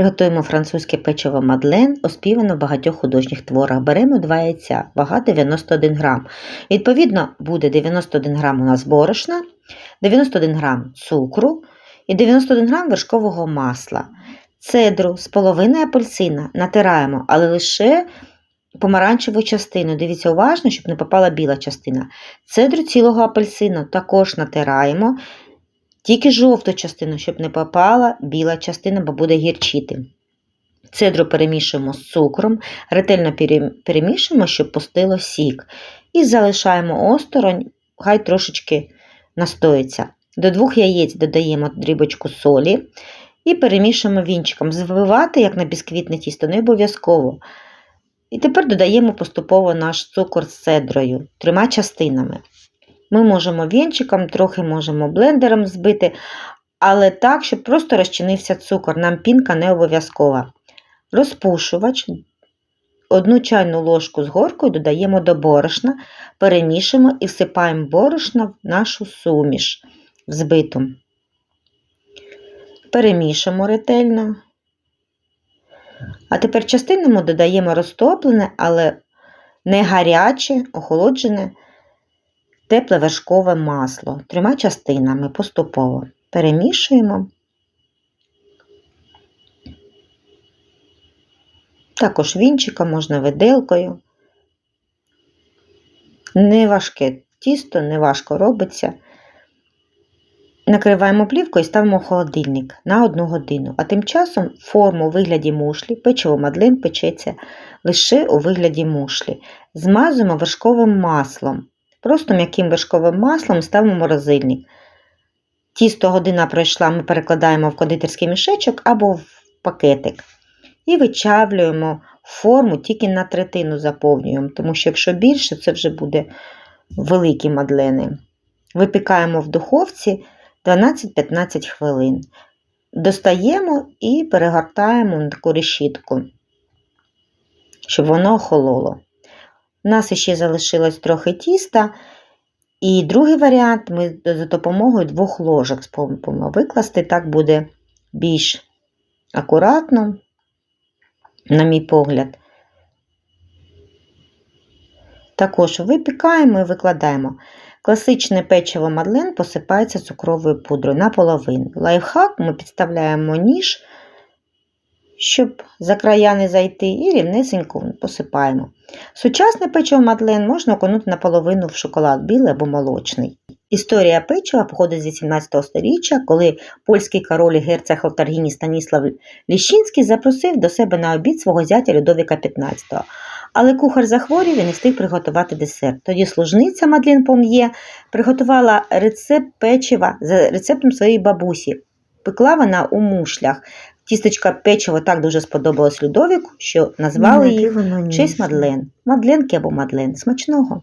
Приготуємо французьке печиво Мадлен, оспівано в багатьох художніх творах. Беремо 2 яйця, вага 91 грам. Відповідно, буде 91 грам у нас борошна, 91 грам цукру і 91 грам вершкового масла. Цедру з половини апельсина натираємо, але лише помаранчеву частину. Дивіться уважно, щоб не попала біла частина. Цедру цілого апельсину також натираємо. Тільки жовту частину, щоб не попала біла частина, бо буде гірчити. Цедру перемішуємо з цукром, ретельно пере- перемішуємо, щоб пустило сік. І залишаємо осторонь, хай трошечки настоїться. До двох яєць додаємо дрібочку солі і перемішуємо вінчиком. Збивати, як на бісквітне тісто, не обов'язково. І тепер додаємо поступово наш цукор з цедрою трьома частинами. Ми можемо вінчиком, трохи можемо блендером збити, але так, щоб просто розчинився цукор. Нам пінка не обов'язкова. Розпушувач. Одну чайну ложку з горкою додаємо до борошна, перемішуємо і всипаємо борошна в нашу суміш взбиту. Перемішуємо ретельно. А тепер частинами додаємо розтоплене, але не гаряче, охолоджене тепле вершкове масло трьома частинами поступово перемішуємо. Також вінчиком, можна виделкою. Не важке тісто, не важко робиться. Накриваємо плівкою і ставимо в холодильник на 1 годину. А тим часом форму у вигляді мушлі, печиво мадлен печеться лише у вигляді мушлі. Змазуємо вершковим маслом. Просто м'яким вершковим маслом ставимо в морозильник. Тісто година пройшла, ми перекладаємо в кондитерський мішечок або в пакетик. І вичавлюємо форму тільки на третину заповнюємо, тому що якщо більше, це вже буде великі мадлени. Випікаємо в духовці 12-15 хвилин. Достаємо і перегортаємо на таку решітку, щоб воно охололо. У нас ще залишилось трохи тіста. І другий варіант ми за допомогою двох ложок спробуємо викласти, так буде більш акуратно, на мій погляд. Також випікаємо і викладаємо. Класичне печиво мадлен посипається цукровою пудрою наполовину. Лайфхак ми підставляємо ніж, щоб за края не зайти, і рівнесенько посипаємо. Сучасне печиво мадлен можна окунути наполовину в шоколад білий або молочний. Історія печива походить з 18 століття, коли польський король герцог Алтаргіні Станіслав Ліщинський запросив до себе на обід свого зятя Людовіка XV. Але кухар захворів і не встиг приготувати десерт. Тоді служниця Мадлен Пом'є приготувала рецепт печива за рецептом своєї бабусі. Пекла вона у мушлях. Тістечка печиво так дуже сподобалось Людовіку, що назвали її в честь Мадлен. Мадленки або Мадлен. Смачного.